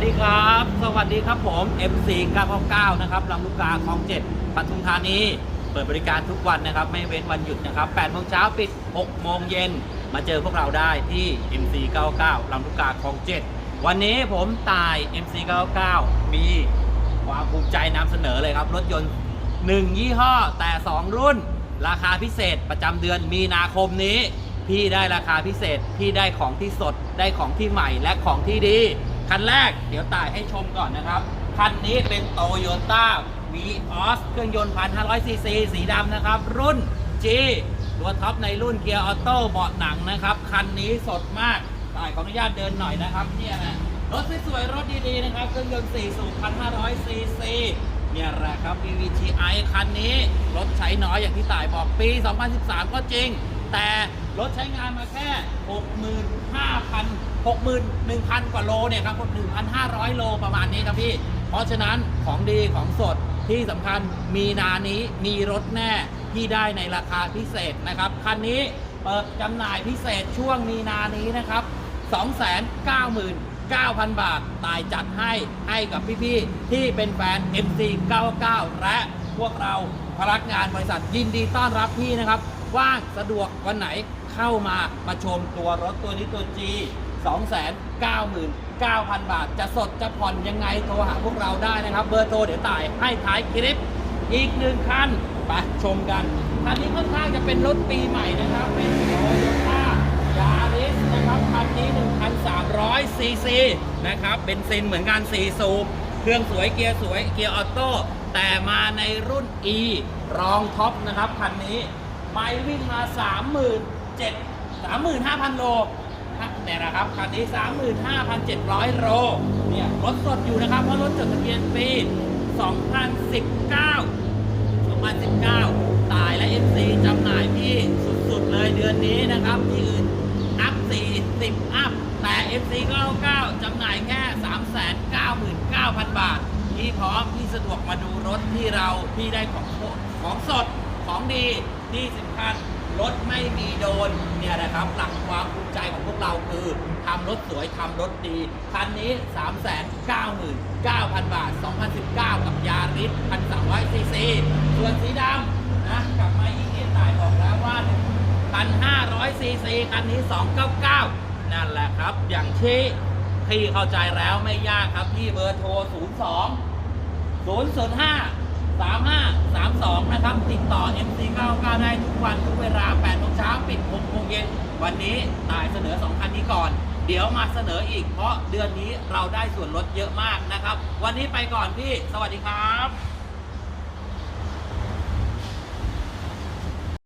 วัสดีครับ สวัสดีครับผม MC 999นะครับลำลูกกาคลอง7ปทุมธานี เปิดบริการทุกวันนะครับ ไม่เว้นวันหยุดนะครับ8โมงเช้าปิด6โมงเย็น มาเจอพวกเราได้ที่ MC 99ลำลูกกาคลอง7วันนี้ผมตาย MC 99มีความภูมิใจนำเสนอเลยครับ รถยนต์ 1 ยี่ห้อแต่ 2 รุ่น ราคาพิเศษประจำเดือนมีนาคมนี้ พี่ได้ราคาพิเศษ พี่ได้ของที่สด ได้ของที่ใหม่ และของที่ดี คันแรกเดี๋ยวต่ายให้ชมก่อนนะครับ คันนี้เป็นโตโยต้า v ีออสเครื่องยนต์1,500ซีซีสีดำนะครับ รุ่น G ตัวท็อปในรุ่นเกียร์ออโต้เบาะหนังนะครับ คันนี้สดมากต่ายขออนุญาตเดินหน่อยนะครับเนี่ยนะรถสวยๆรถดีๆนะครับ เครื่องยนต์4สูบ1,500ซีซีเนี่ยแหละครับ VVTi คันนี้ รถใช้น้อยอย่างที่ต่ายบอกปี 2013 ก็จริง แต่รถใช้งานมาแค่ 65,000 61,000กว่าโลเนี่ยครับ1,500โลประมาณนี้ครับพี่ เพราะฉะนั้นของดีของสดที่สำคัญมีนานี้มีรถแน่ที่ได้ในราคาพิเศษนะครับคันนี้เปิดจำหน่ายพิเศษช่วงมีนานี้นะครับ 299,000 บาทตายจัดให้ให้กับพี่ๆที่เป็นแฟน MC99 และพวกเราพนักงานบริษัทยินดีต้อนรับพี่นะครับ ว่างสะดวกวันไหนเข้ามามาชมตัวรถตัวนี้ตัว G 2,9,900 บาท จะสดจะผ่อนยังไงโทรหาพวกเราได้นะครับ เบอร์โทรเดี๋ยวต่ายให้ท้ายคลิปอีกหนึ่งคันไปชมกันคันนี้ค่อนข้างจะเป็นรถปีใหม่นะครับ เป็นโตโยต้ายาริสนะครับคันนี้1,300ซีซีนะครับเบนซินเหมือนกัน4สูบเครื่องสวยเกียร์สวยเกียร์ออโต้แต่มาในรุ่น E รองท็อปนะครับคันนี้ไม่วิ่งมา 37,000 35,000 โล เนี่ยนะครับคันนี้ 35,700 โลเนี่ยรถสดอยู่นะครับ เพราะรถจดทะเบียนปี 2019 2019 ตายและ FC จำหน่ายที่สุดๆเลยเดือนนี้นะครับ ที่อื่นอัพ 40 อัพ แต่ FC 99จำหน่ายแค่ 399,000 บาท ที่พร้อมที่สะดวกมาดูรถที่เราที่ได้ของของสด ของดีที่สำคัญรถไม่มีโดนเนี่ยนะครับหลักความภูมิใจของพวกเราคือทำรถสวยทำรถดี คันนี้ 399,000 บาท 2019 กับยาริส1,300ซีซีส่วนสีดำนะกลับมาอีกนิดหน่อยบอกแล้วว่า 1,500ซีซีคันนี้ 299 นั่นแหละครับ อย่างที่พี่เข้าใจแล้วไม่ยากครับ พี่เบอร์โทร 02 005 2 นะครับ ติดต่อ MC99 ได้ทุกวันทุกเวลา8โมงเช้าปิด6โมงเย็น วันนี้ตายเสนอ 2 คันนี้ก่อน เดี๋ยวมาเสนออีก เพราะเดือนนี้เราได้ส่วนลดเยอะมากนะครับ วันนี้ไปก่อนพี่ สวัสดีครับ